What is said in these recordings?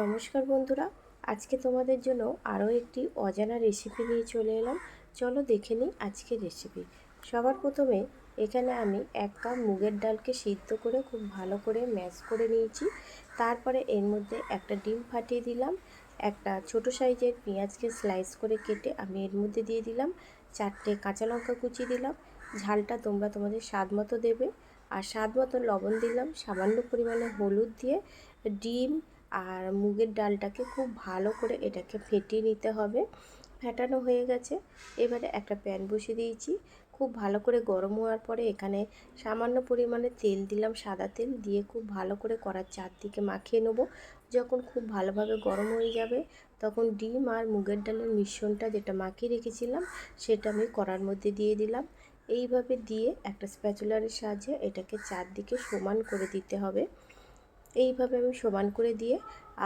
নমস্কার বন্ধুরা, আজকে তোমাদের জন্য আরও একটি অজানা রেসিপি নিয়ে চলে এলাম। চলো দেখে নিই আজকের রেসিপি সবার প্রথমে এখানে আমি এক কাপ মুগের ডালকে সিদ্ধ করে খুব ভালো করে ম্যাশ করে নিয়েছি। তারপরে এর মধ্যে একটা ডিম ফাটিয়ে দিলাম, একটা ছোট সাইজের পেঁয়াজকে স্লাইস করে কেটে আমি এর মধ্যে দিয়ে দিলাম, চারটে কাঁচা লঙ্কা কুচি দিলাম। ঝালটা তোমরা তোমাদের স্বাদ মতো দেবে। আর স্বাদ মতো লবণ দিলাম, সামান্য পরিমাণে হলুদ দিয়ে ডিম আর মুগের ডালটাকে খুব ভালো করে এটাকে ফেটিয়ে নিতে হবে। ফেটানো হয়ে গেছে। এবারে একটা প্যান বসিয়ে দিয়েছি। খুব ভালো করে গরম হওয়ার পরে এখানে সামান্য পরিমাণে তেল দিলাম, সাদা তেল দিয়ে খুব ভালো করে করার চারদিকে মাখিয়ে নেব। যখন খুব ভালোভাবে গরম হয়ে যাবে, তখন ডিম আর মুগের ডালের মিশ্রণটা যেটা মাখিয়ে রেখেছিলাম, সেটা আমি করার মধ্যে দিয়ে দিলাম। এইভাবে দিয়ে একটা স্প্যাচুলারের সাহায্যে এটাকে চারদিকে সমান করে দিতে হবে। এইভাবে আমি সমান করে দিয়ে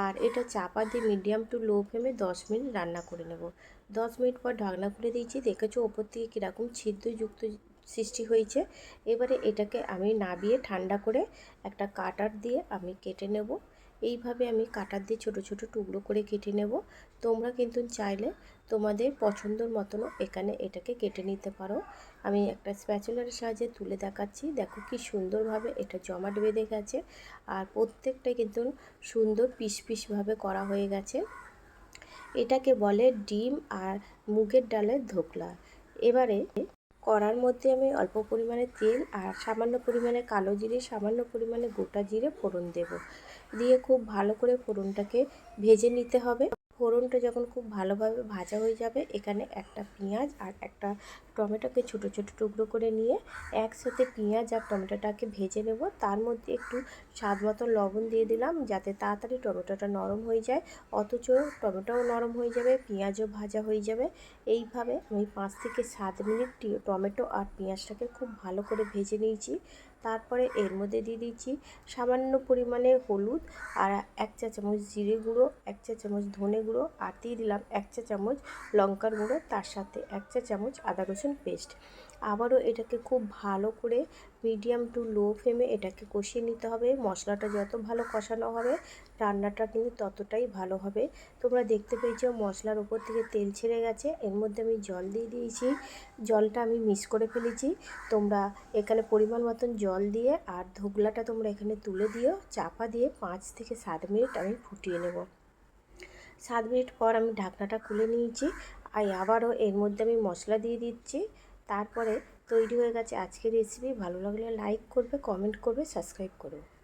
আর এটা চাপা দিয়ে মিডিয়াম টু লো ফ্লেমে দশ মিনিট রান্না করে নেব। দশ মিনিট পর ঢাকনা খুলে দিয়েছি, দেখেছ ওপর থেকে কীরকম ছিদ্রযুক্ত সৃষ্টি হয়েছে। এবারে এটাকে আমি নাবিয়ে ঠান্ডা করে একটা কাটার দিয়ে আমি কেটে নেব। এইভাবে আমি কাটার দিয়ে ছোট ছোট টুকরো করে কেটে নেব। তোমরা কিন্তু চাইলে তোমাদের পছন্দর মতনও এখানে এটাকে কেটে নিতে পারো। আমি একটা স্প্যাচুলার সাহায্যে তুলে দেখাচ্ছি। দেখো কি সুন্দরভাবে এটা জমাট বেঁধে গেছে আর প্রত্যেকটা কিন্তু সুন্দর পিস পিসভাবে করা হয়ে গেছে। এটাকে বলে ডিম আর মুগের ডালের ধোকলা। এবারে কড়ার মধ্যে আমি অল্প পরিমাণে তেল আর সামান্য পরিমাণে কালো জিরে, সামান্য পরিমাণে গোটা জিরে ফোড়ন দেব। দিয়ে খুব ভালো করে ফোড়নটাকে ভেজে নিতে হবে। ফোড়নটা যখন খুব ভালোভাবে ভাজা হয়ে যাবে, এখানে একটা পেঁয়াজ আর একটা টমেটোকে ছোট ছোট টুকরো করে নিয়ে একসাথে পেঁয়াজ আর টমেটোটাকে ভেজে নেব। তার মধ্যে একটু স্বাদ মতো লবণ দিয়ে দিলাম যাতে তাড়াতাড়ি টমেটোটা নরম হয়ে যায়। অথচ টমেটোও নরম হয়ে যাবে, পেঁয়াজও ভাজা হয়ে যাবে। এইভাবে আমি পাঁচ থেকে সাত মিনিট টমেটো আর পেঁয়াজটাকে খুব ভালো করে ভেজে নিয়েছি। তারপরে এর মধ্যে দিয়ে দিচ্ছি সামান্য পরিমাণে হলুদ আর এক চা চামচ জিরে গুঁড়ো, এক চা চামচ ধনে গুঁড়ো আর দিয়ে দিলাম এক চা চামচ লঙ্কার গুঁড়ো। তার সাথে এক চা চামচ আদা রসুন পেস্ট আবারও এটাকে খুব ভালো করে মিডিয়াম টু লো ফ্লেমে এটাকে কষিয়ে নিতে হবে। মশলাটা যত ভালো কষানো হবে, রান্নাটা কিন্তু ততটাই ভালো হবে। তোমরা দেখতে পেয়েছ মশলার উপর থেকে তেল ছেড়ে গেছে। এর মধ্যে আমি জল দিয়ে দিয়েছি। জলটা আমি মিক্স করে ফেলেছি। তোমরা এখানে পরিমাণ মতন জল দিয়ে আর ধোগলাটা তোমরা এখানে তুলে দিও। চাপা দিয়ে পাঁচ থেকে সাত মিনিট আমি ফুটিয়ে নেব। সাত মিনিট পর আমি ঢাকনাটা খুলে নিয়েছি। আর আবারও এর মধ্যে আমি মশলা দিয়ে দিচ্ছি। তারপরে তৈরি হয়ে গেছে আজকের রেসিপি ভালো লাগলে লাইক করবে কমেন্ট করবে সাবস্ক্রাইব করবে